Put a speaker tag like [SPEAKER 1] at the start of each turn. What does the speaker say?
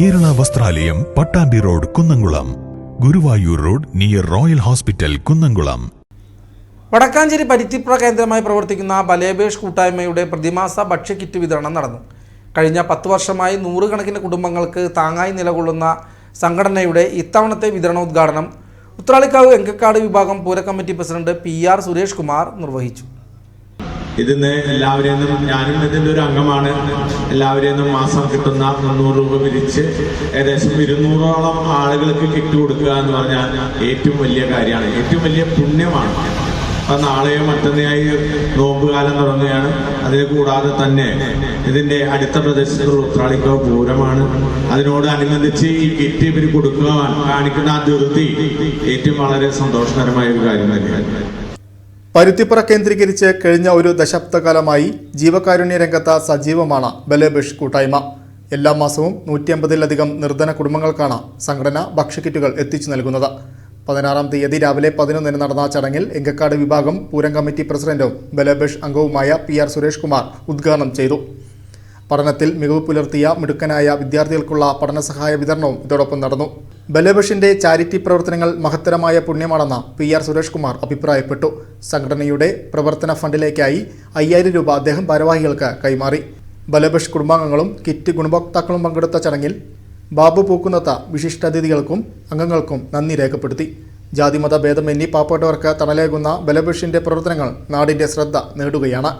[SPEAKER 1] Kerala Vasthralayam Pattambi road Kunnamkulam. Guruvayur road near Royal hospital Kunnamkulam.
[SPEAKER 2] Vadakkanchery Paruthipuzha കേന്ദ്രമായി പ്രവർത്തിക്കുന്ന ബലേബേഷ് കൂട്ടായ്മയുടെ പ്രതിമാസ ഭക്ഷ്യക്കിറ്റ് വിതരണം നടന്നു. കഴിഞ്ഞ പത്ത് വർഷമായി നൂറുകണക്കിന് കുടുംബങ്ങൾക്ക് താങ്ങായി നിലകൊള്ളുന്ന സംഘടനയുടെ ഇത്തവണത്തെ വിതരണോദ്ഘാടനം ഉത്രാളിക്കാവ് എങ്കക്കാട് വിഭാഗം പൂരക്കമ്മിറ്റി president P R Suresh Kumar നിർവഹിച്ചു.
[SPEAKER 3] ഇതിന്ന് എല്ലാവരെയും ഞാനും ഇതിന്റെ ഒരു അംഗമാണ്. എല്ലാവരെയും മാസം കിട്ടുന്ന മുന്നൂറ് രൂപ പിരിച്ച് ഏകദേശം ഇരുന്നൂറോളം ആളുകൾക്ക് കിറ്റ് കൊടുക്കുക എന്ന് പറഞ്ഞാൽ ഏറ്റവും വലിയ കാര്യമാണ്. ഏറ്റവും വലിയ പുണ്യമാണ്. അപ്പം നാളെയോ മറ്റന്നെയായി നോമ്പുകാലം തുടങ്ങുകയാണ്. അതേ കൂടാതെ തന്നെ ഇതിന്റെ അടുത്ത പ്രദേശത്തുള്ള ഉത്രാളിക്കോ പൂരമാണ്. അതിനോട് അനുബന്ധിച്ച് ഈ കിറ്റ് ഇവർ കൊടുക്കുവാൻ കാണിക്കുന്ന ആ ഏറ്റവും വളരെ സന്തോഷകരമായ ഒരു കാര്യം തന്നെയാണ്.
[SPEAKER 4] പരുത്തിപ്പുറ കേന്ദ്രീകരിച്ച് കഴിഞ്ഞ ഒരു ദശാബ്ദകാലമായി ജീവകാരുണ്യ രംഗത്ത് സജീവമാണ് ബലേബേഷ് കൂട്ടായ്മ. എല്ലാ മാസവും നൂറ്റി അമ്പതിലധികം നിർധന കുടുംബങ്ങൾക്കാണ് സംഘടന ഭക്ഷ്യക്കിറ്റുകൾ എത്തിച്ചു നൽകുന്നത്. പതിനാറാം തീയതി രാവിലെ പതിനൊന്നിന് നടന്ന ചടങ്ങിൽ എങ്കക്കാട് വിഭാഗം പൂരം കമ്മിറ്റി പ്രസിഡന്റും ബലേബേഷ് അംഗവുമായ പി ആർ സുരേഷ് കുമാർ ഉദ്ഘാടനം ചെയ്തു. പഠനത്തിൽ മികവ് പുലർത്തിയ മിടുക്കനായ വിദ്യാർത്ഥികൾക്കുള്ള പഠനസഹായ വിതരണവും ഇതോടൊപ്പം നടന്നു. ബലേബഷിന്റെ ചാരിറ്റി പ്രവർത്തനങ്ങൾ മഹത്തരമായ പുണ്യമാണെന്ന് പി ആർ സുരേഷ് കുമാർ അഭിപ്രായപ്പെട്ടു. സംഘടനയുടെ പ്രവർത്തന ഫണ്ടിലേക്കായി അയ്യായിരം രൂപ അദ്ദേഹം ഭാരവാഹികൾക്ക് കൈമാറി. ബലബഷ് കുടുംബാംഗങ്ങളും കിറ്റ് ഗുണഭോക്താക്കളും പങ്കെടുത്ത ചടങ്ങിൽ ബാബു പൂക്കുന്നത്ത വിശിഷ്ടാതിഥികൾക്കും അംഗങ്ങൾക്കും നന്ദി രേഖപ്പെടുത്തി. ജാതിമത ഭേദമന്യേ പാവപ്പെട്ടവർക്ക് തണലേകുന്ന ബലബഷിന്റെ പ്രവർത്തനങ്ങൾ നാടിന്റെ ശ്രദ്ധ നേടുകയാണ്.